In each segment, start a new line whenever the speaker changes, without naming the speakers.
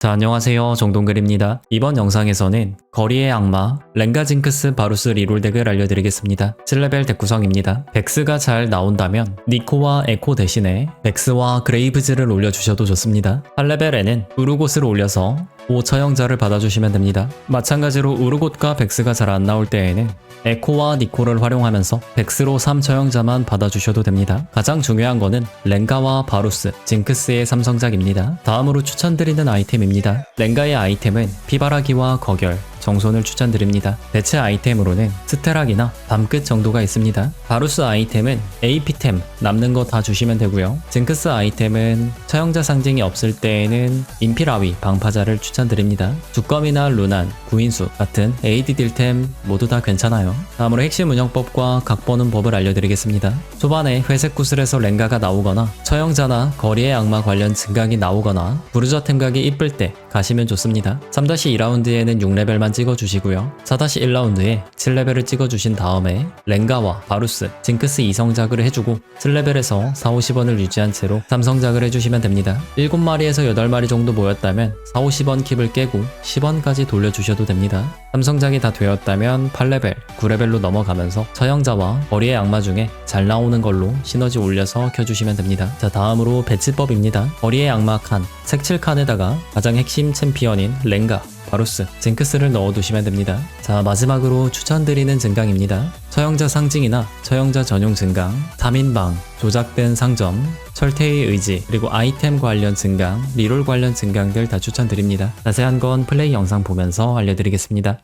자, 안녕하세요. 정동글입니다. 이번 영상에서는 거리의 악마, 렌가 징크스 바루스 리롤 덱을 알려드리겠습니다. 7레벨 덱 구성입니다. 백스가 잘 나온다면 니코와 에코 대신에 백스와 그레이브즈를 올려주셔도 좋습니다. 8레벨에는 우르곳을 올려서 5처형자를 받아주시면 됩니다. 마찬가지로 우르곳과 백스가 잘 안 나올 때에는 에코와 니코를 활용하면서 백스로 3처형자만 받아주셔도 됩니다. 가장 중요한 거는 렌가와 바루스, 징크스의 삼성작입니다. 다음으로 추천드리는 아이템입니다. 렌가의 아이템은 피바라기와 거결, 정손을 추천드립니다. 대체 아이템으로는 스테락이나 밤끝 정도가 있습니다. 바루스 아이템은 AP템 남는 거 다 주시면 되고요. 징크스 아이템은 처형자 상징이 없을 때에는 인피라위 방파자를 추천드립니다. 두꺼미나 루난, 구인수 같은 AD 딜템 모두 다 괜찮아요. 다음으로 핵심 운영법과 각 보는 법을 알려드리겠습니다. 초반에 회색 구슬에서 렌가가 나오거나 처형자나 거리의 악마 관련 증강이 나오거나 부르저 템 각이 이쁠 때 가시면 좋습니다. 3-2라운드에는 6레벨만 찍어주시고요. 4-1라운드에 7레벨을 찍어주신 다음에 렌가와 바루스, 징크스 2성작을 해주고 7레벨에서 4, 50원을 유지한 채로 3성작을 해주시면 됩니다. 7마리에서 8마리 정도 모였다면 4, 50원 킵을 깨고 10원까지 돌려주셔도 됩니다. 3성작이 다 되었다면 8레벨, 9레벨로 넘어가면서 처형자와 거리의 악마 중에 잘 나오는 걸로 시너지 올려서 켜주시면 됩니다. 자 다음으로 배치법입니다. 거리의 악마 칸, 색칠 칸에다가 가장 핵심 챔피언인 렌가, 바루스, 징크스를 넣어두시면 됩니다. 자 마지막으로 추천드리는 증강입니다. 처형자 상징이나 처형자 전용 증강, 3인방, 조작된 상점, 철퇴의 의지, 그리고 아이템 관련 증강, 리롤 관련 증강들 다 추천드립니다. 자세한 건 플레이 영상 보면서 알려드리겠습니다.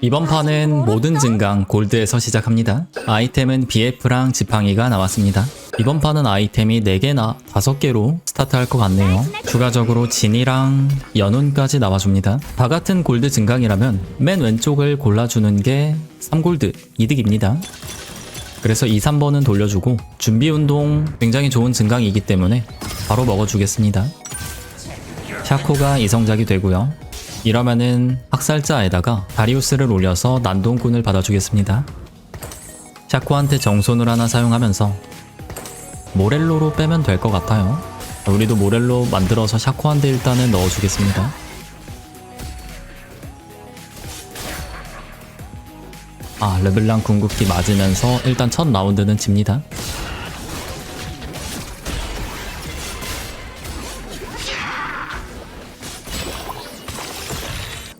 이번 판은 모든 증강 골드에서 시작합니다. 아이템은 BF랑 지팡이가 나왔습니다. 이번 판은 아이템이 4개나 5개로 스타트할 것 같네요. 추가적으로 진이랑 연운까지 나와줍니다. 다 같은 골드 증강이라면 맨 왼쪽을 골라주는 게 3골드 이득입니다. 그래서 2, 3번은 돌려주고 준비 운동 굉장히 좋은 증강이기 때문에 바로 먹어주겠습니다. 샤코가 이성작이 되고요. 이러면은 학살자에다가 다리우스를 올려서 난동꾼을 받아주겠습니다. 샤코한테 정손을 하나 사용하면서 모렐로로 빼면 될 것 같아요. 우리도 모렐로 만들어서 샤코한테 일단은 넣어주겠습니다. 아, 르블랑 궁극기 맞으면서 일단 첫 라운드는 집니다.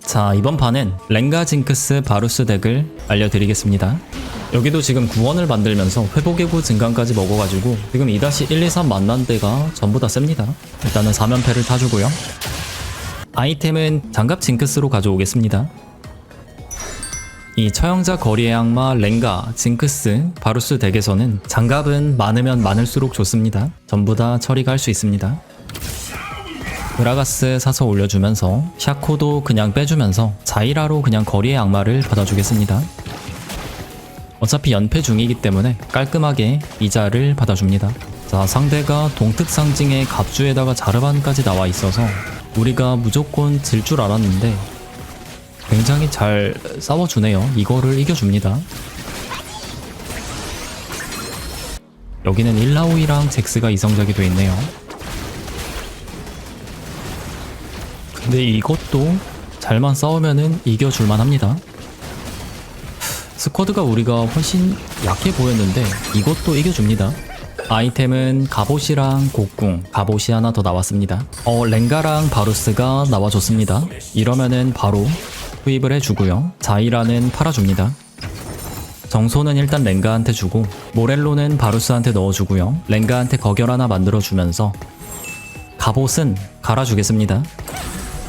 자, 이번 판은 렌가 징크스 바루스 덱을 알려드리겠습니다. 여기도 지금 구원을 만들면서 회복의 구 증강까지 먹어가지고 지금 2-123 만난 데가 전부 다 셉니다. 일단은 4면패를 타주고요. 아이템은 장갑 징크스로 가져오겠습니다. 이 처형자 거리의 악마 렌가, 징크스, 바루스 덱에서는 장갑은 많으면 많을수록 좋습니다. 전부 다 처리가 할 수 있습니다. 그라가스 사서 올려주면서 샤코도 그냥 빼주면서 자이라로 그냥 거리의 악마를 받아주겠습니다. 어차피 연패 중이기 때문에 깔끔하게 이자를 받아줍니다. 자 상대가 동특 상징의 갑주에다가 자르반까지 나와 있어서 우리가 무조건 질 줄 알았는데 굉장히 잘 싸워주네요. 이거를 이겨줍니다. 여기는 일라오이랑 잭스가 이성작이 돼 있네요. 근데 이것도 잘만 싸우면은 이겨줄만 합니다. 스쿼드가 우리가 훨씬 약해 보였는데 이것도 이겨줍니다. 아이템은 갑옷이랑 곡궁, 갑옷이 하나 더 나왔습니다. 어, 렌가랑 바루스가 나와줬습니다. 이러면은 바로 투입을 해주고요. 자이라는 팔아줍니다. 정소는 일단 렌가한테 주고 모렐로는 바루스한테 넣어주고요. 렌가한테 거결 하나 만들어주면서 갑옷은 갈아주겠습니다.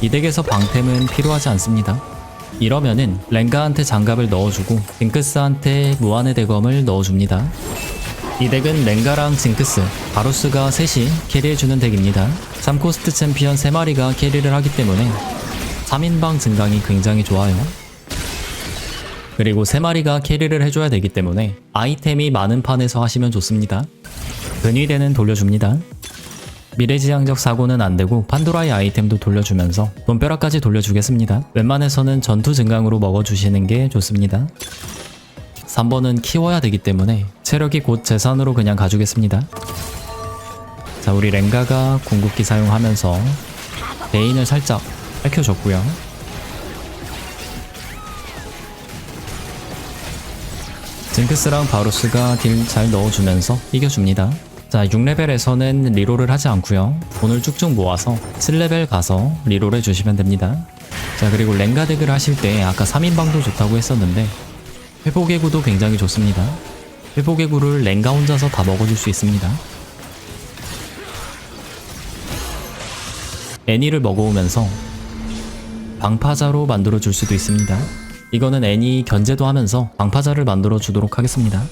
이 덱에서 방템은 필요하지 않습니다. 이러면은 렌가한테 장갑을 넣어주고 징크스한테 무한의 대검을 넣어줍니다. 이 덱은 렌가랑 징크스, 바루스가 셋이 캐리해주는 덱입니다. 3코스트 챔피언 3마리가 캐리를 하기 때문에 3인방 증강이 굉장히 좋아요. 그리고 3마리가 캐리를 해줘야 되기 때문에 아이템이 많은 판에서 하시면 좋습니다. 근위대는 돌려줍니다. 미래지향적 사고는 안되고 판도라의 아이템도 돌려주면서 돈벼락까지 돌려주겠습니다. 웬만해서는 전투 증강으로 먹어주시는 게 좋습니다. 3번은 키워야 되기 때문에 체력이 곧 재산으로 그냥 가주겠습니다. 자 우리 렌가가 궁극기 사용하면서 베인을 살짝 뺏겨줬고요 징크스랑 바루스가 딜 잘 넣어주면서 이겨줍니다 자 6레벨에서는 리롤을 하지 않고요. 돈을 쭉쭉 모아서 7레벨 가서 리롤 해 주시면 됩니다. 자 그리고 랭가 덱을 하실 때 아까 3인방도 좋다고 했었는데 회복의 구도 굉장히 좋습니다. 회복의 구를 랭가 혼자서 다 먹어줄 수 있습니다. 애니를 먹어오면서 방파자로 만들어 줄 수도 있습니다. 이거는 애니 견제도 하면서 방파자를 만들어 주도록 하겠습니다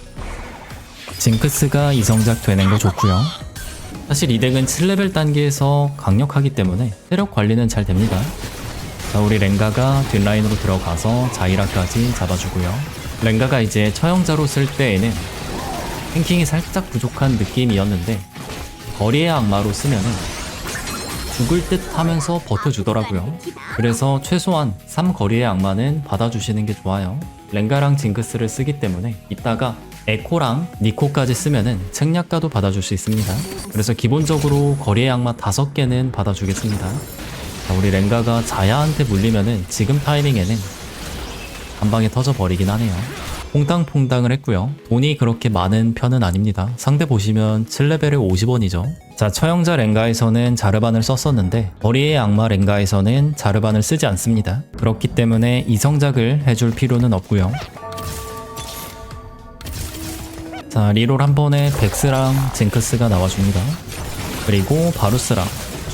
징크스가 이성작 되는 거 좋고요 사실 이 덱은 7레벨 단계에서 강력하기 때문에 체력 관리는 잘 됩니다 자, 우리 랭가가 뒷라인으로 들어가서 자이라까지 잡아주고요. 랭가가 이제 처형자로 쓸 때에는 탱킹이 살짝 부족한 느낌이었는데 거리의 악마로 쓰면은 죽을 듯 하면서 버텨주더라고요. 그래서 최소한 3거리의 악마는 받아주시는 게 좋아요. 랭가랑 징크스를 쓰기 때문에 이따가 에코랑 니코까지 쓰면은 책략가도 받아줄 수 있습니다. 그래서 기본적으로 거리의 악마 5개는 받아주겠습니다. 자, 우리 랭가가 자야한테 물리면은 지금 타이밍에는 한 방에 터져 버리긴 하네요. 퐁당퐁당을 했고요. 돈이 그렇게 많은 편은 아닙니다. 상대 보시면 7레벨에 50원이죠. 자, 처형자 랭가에서는 자르반을 썼었는데 거리의 악마 랭가에서는 자르반을 쓰지 않습니다. 그렇기 때문에 이성작을 해줄 필요는 없고요. 자, 리롤 한 번에 백스랑 징크스가 나와줍니다. 그리고 바루스랑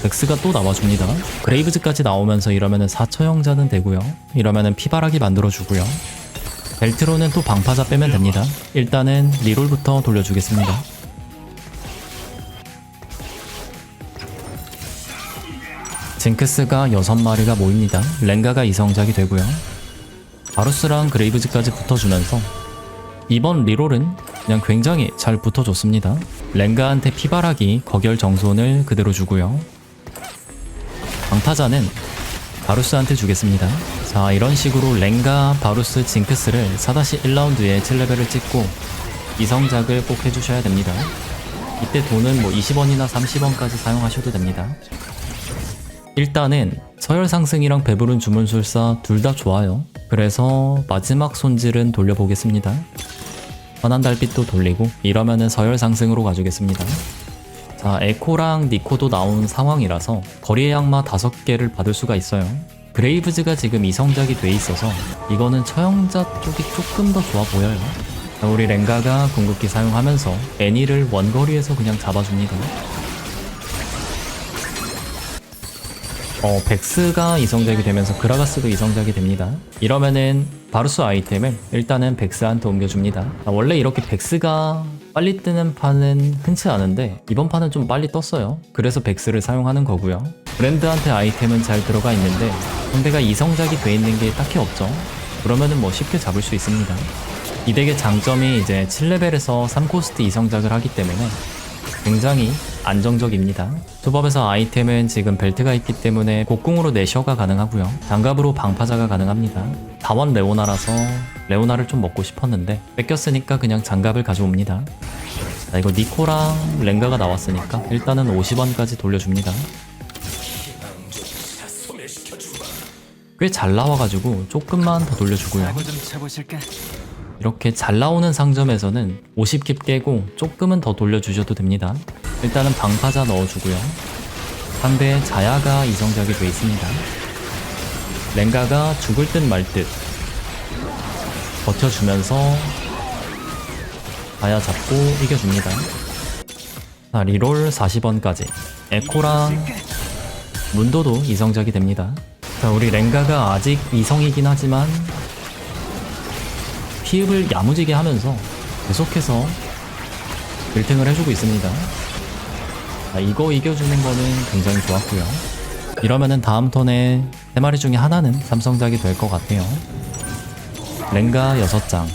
백스가 또 나와줍니다. 그레이브즈까지 나오면서 이러면은 4처형자는 되고요. 이러면은 피바라기 만들어주고요. 벨트로는 또 방파자 빼면 됩니다. 일단은 리롤부터 돌려주겠습니다. 징크스가 6마리가 모입니다. 랭가가 이성작이 되고요. 바루스랑 그레이브즈까지 붙어주면서 이번 리롤은 그냥 굉장히 잘 붙어줬습니다. 랭가한테 피바라기 거결 정손을 그대로 주고요. 방타자는 바루스한테 주겠습니다. 자 이런 식으로 랭가, 바루스, 징크스를 4-1라운드에 7레벨을 찍고 이성작을 꼭 해주셔야 됩니다. 이때 돈은 뭐 20원이나 30원까지 사용하셔도 됩니다. 일단은 서열 상승이랑 배부른 주문술사 둘 다 좋아요. 그래서 마지막 손질은 돌려보겠습니다. 환한 달빛도 돌리고 이러면은 서열 상승으로 가주겠습니다. 자, 에코랑 니코도 나온 상황이라서 거리의 악마 5개를 받을 수가 있어요. 그레이브즈가 지금 이성작이 돼 있어서 이거는 처형자 쪽이 조금 더 좋아 보여요. 자, 우리 랭가가 궁극기 사용하면서 애니를 원거리에서 그냥 잡아줍니다. 어, 백스가 이성작이 되면서 그라가스도 이성작이 됩니다. 이러면은 바루스 아이템을 일단은 백스한테 옮겨줍니다. 아, 원래 이렇게 백스가 빨리 뜨는 판은 흔치 않은데 이번 판은 좀 빨리 떴어요. 그래서 백스를 사용하는 거고요. 브랜드한테 아이템은 잘 들어가 있는데 상대가 이성작이 돼 있는 게 딱히 없죠. 그러면은 뭐 쉽게 잡을 수 있습니다. 이 덱의 장점이 이제 7레벨에서 3코스트 이성작을 하기 때문에 굉장히 안정적입니다. 투법에서 아이템은 지금 벨트가 있기 때문에 곡궁으로 내셔가 가능하고요. 장갑으로 방파자가 가능합니다. 다원 레오나라서 레오나를 좀 먹고 싶었는데 뺏겼으니까 그냥 장갑을 가져옵니다. 자, 이거 니코랑 랭가가 나왔으니까 일단은 50원까지 돌려줍니다. 꽤 잘 나와가지고 조금만 더 돌려주고요. 이렇게 잘 나오는 상점에서는 50킵 깨고 조금은 더 돌려주셔도 됩니다. 일단은 방파자 넣어주고요. 상대 자야가 이성작이 돼 있습니다. 랭가가 죽을 듯 말 듯 버텨주면서 자야 잡고 이겨줍니다. 자, 리롤 40원까지 에코랑 문도도 이성작이 됩니다. 자, 우리 랭가가 아직 이성이긴 하지만 피읍을 야무지게 하면서 계속해서 빌팅을 해주고 있습니다. 아, 이거 이겨주는 거는 굉장히 좋았고요. 이러면은 다음 턴에 세 마리 중에 하나는 삼성작이 될 것 같아요. 랭가 6장.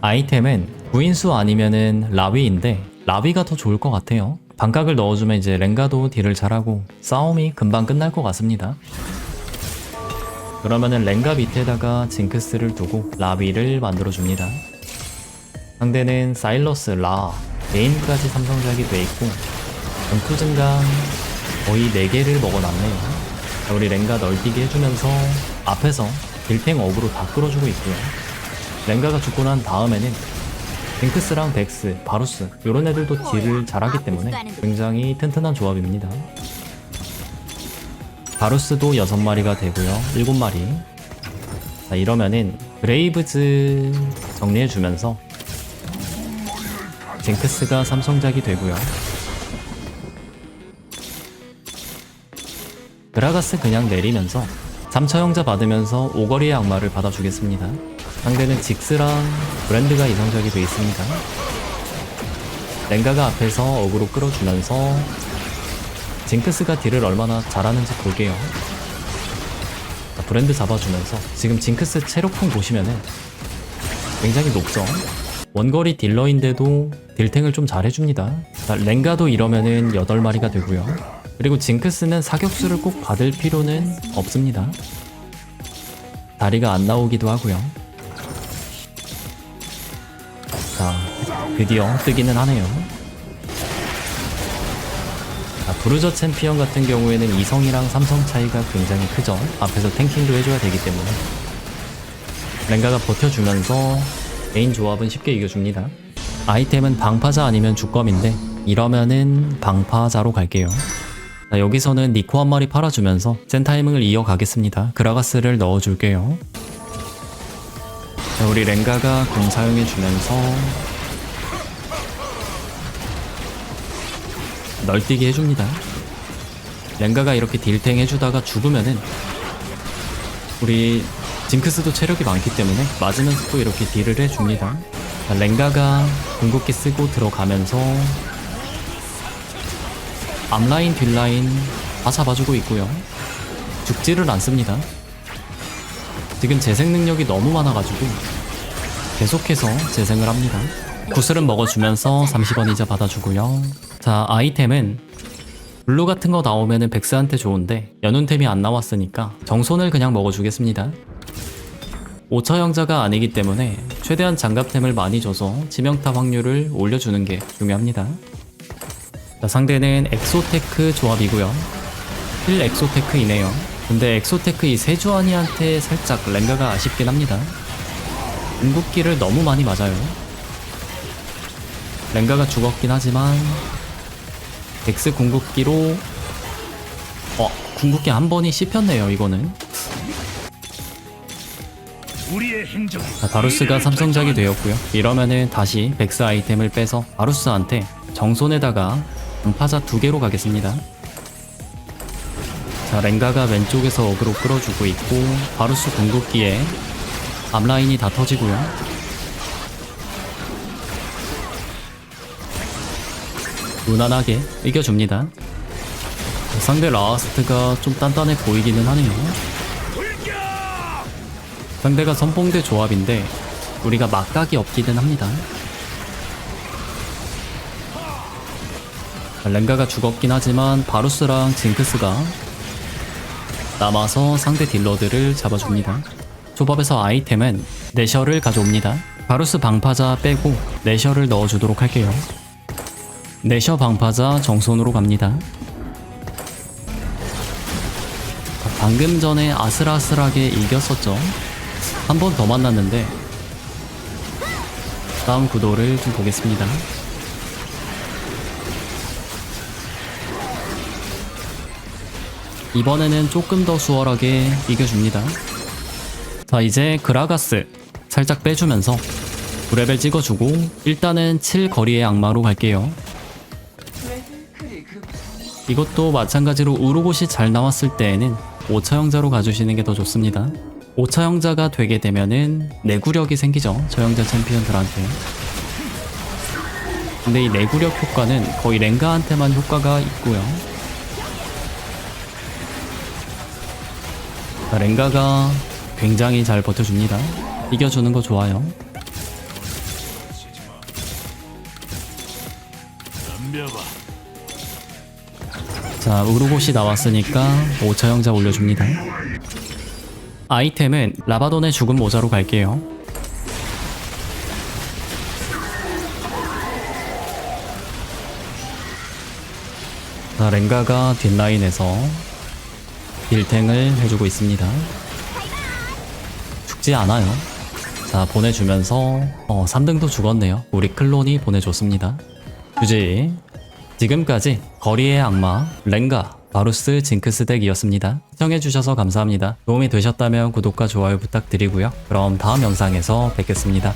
아이템은 구인수 아니면은 라위인데 라위가 더 좋을 것 같아요. 반각을 넣어주면 이제 랭가도 딜을 잘하고 싸움이 금방 끝날 것 같습니다. 그러면은 랭가 밑에다가 징크스를 두고 라비를 만들어줍니다. 상대는 사일러스, 라, 메인까지 삼성작이 돼 있고 전투 증강 거의 4개를 먹어놨네요. 자, 우리 랭가 널뛰기 해주면서 앞에서 딜탱 어그로 다 끌어주고 있고요. 랭가가 죽고 난 다음에는 징크스랑 백스, 바루스 이런 애들도 딜을 잘하기 때문에 굉장히 튼튼한 조합입니다. 바루스도 6마리가 되고요. 7마리. 자, 이러면은 브레이브즈 정리해주면서 징크스가 삼성작이 되고요. 그라가스 그냥 내리면서 3차 형자 받으면서 오거리의 악마를 받아주겠습니다. 상대는 직스랑 브랜드가 이성적이 되어 있습니다. 랭가가 앞에서 어그로 끌어주면서 징크스가 딜을 얼마나 잘하는지 볼게요. 자, 브랜드 잡아주면서 지금 징크스 체력풍 보시면은 굉장히 높죠. 원거리 딜러인데도 딜탱을 좀 잘해줍니다. 자, 랭가도 이러면은 8마리가 되고요. 그리고 징크스는 사격수를 꼭 받을 필요는 없습니다. 다리가 안 나오기도 하고요. 자, 드디어 뜨기는 하네요. 자, 브루저 챔피언 같은 경우에는 이성이랑 삼성 차이가 굉장히 크죠. 앞에서 탱킹도 해줘야 되기 때문에. 랭가가 버텨주면서 메인 조합은 쉽게 이겨줍니다. 아이템은 방파자 아니면 주검인데 이러면은 방파자로 갈게요. 자, 여기서는 니코 한 마리 팔아주면서 센 타이밍을 이어가겠습니다. 그라가스를 넣어줄게요. 자, 우리 랭가가 공 사용해주면서 널뛰기 해줍니다. 랭가가 이렇게 딜탱 해주다가 죽으면은 우리 징크스도 체력이 많기 때문에 맞으면서 또 이렇게 딜을 해줍니다. 자, 랭가가 궁극기 쓰고 들어가면서 앞라인 뒷라인 다 잡아주고 있고요. 죽지를 않습니다. 지금 재생 능력이 너무 많아가지고 계속해서 재생을 합니다. 구슬은 먹어주면서 30원 이자 받아주고요. 자 아이템은 블루 같은 거 나오면은 백스한테 좋은데 연운템이 안 나왔으니까 정손을 그냥 먹어주겠습니다. 5차 형자가 아니기 때문에 최대한 장갑템을 많이 줘서 치명타 확률을 올려주는 게 중요합니다. 자, 상대는 엑소테크 조합이고요. 힐 엑소테크이네요. 근데 엑소테크 이 세주아니한테 살짝 랭가가 아쉽긴 합니다. 궁극기를 너무 많이 맞아요. 랭가가 죽었긴 하지만 엑스 궁극기로 어 궁극기 한 번이 씹혔네요 이거는
우리의 행적이
자, 바루스가 삼성작이 되었고요. 이러면은 다시 백스 아이템을 빼서 바루스한테 정손에다가 방파자 두 개로 가겠습니다. 자 랭가가 왼쪽에서 어그로 끌어주고 있고 바루스 궁극기에 앞라인이 다 터지고요. 무난하게 이겨줍니다. 상대 라스트가 좀 단단해 보이기는 하네요! 상대가 선봉대 조합인데 우리가 막각이 없기는 합니다. 랭가가 죽었긴 하지만 바루스랑 징크스가 남아서 상대 딜러들을 잡아줍니다. 조밥에서 아이템은 내셔를 가져옵니다. 바루스 방파자 빼고 내셔를 넣어주도록 할게요. 내셔 방파자 정손으로 갑니다. 방금 전에 아슬아슬하게 이겼었죠. 한 번 더 만났는데 다음 구도를 좀 보겠습니다. 이번에는 조금 더 수월하게 이겨줍니다. 자 이제 그라가스 살짝 빼주면서 9레벨 찍어주고 일단은 7 거리의 악마로 갈게요. 이것도 마찬가지로 우르곳이 잘 나왔을 때에는 5차 형자로 가주시는 게 더 좋습니다. 5차 형자가 되게 되면은 내구력이 생기죠. 저 형자 챔피언들한테. 근데 이 내구력 효과는 거의 랭가한테만 효과가 있고요. 자, 랭가가 굉장히 잘 버텨줍니다. 이겨주는 거 좋아요. 자, 우르곳이 나왔으니까 5차 형자 올려줍니다. 아이템은 라바돈의 죽은 모자로 갈게요. 자, 렌가가 뒷라인에서 빌탱을 해주고 있습니다. 죽지 않아요. 자, 보내주면서 어, 3등도 죽었네요. 우리 클론이 보내줬습니다. 유지, 지금까지 거리의 악마 렌가 바루스 징크스 덱이었습니다. 시청해주셔서 감사합니다. 도움이 되셨다면 구독과 좋아요 부탁드리고요. 그럼 다음 영상에서 뵙겠습니다.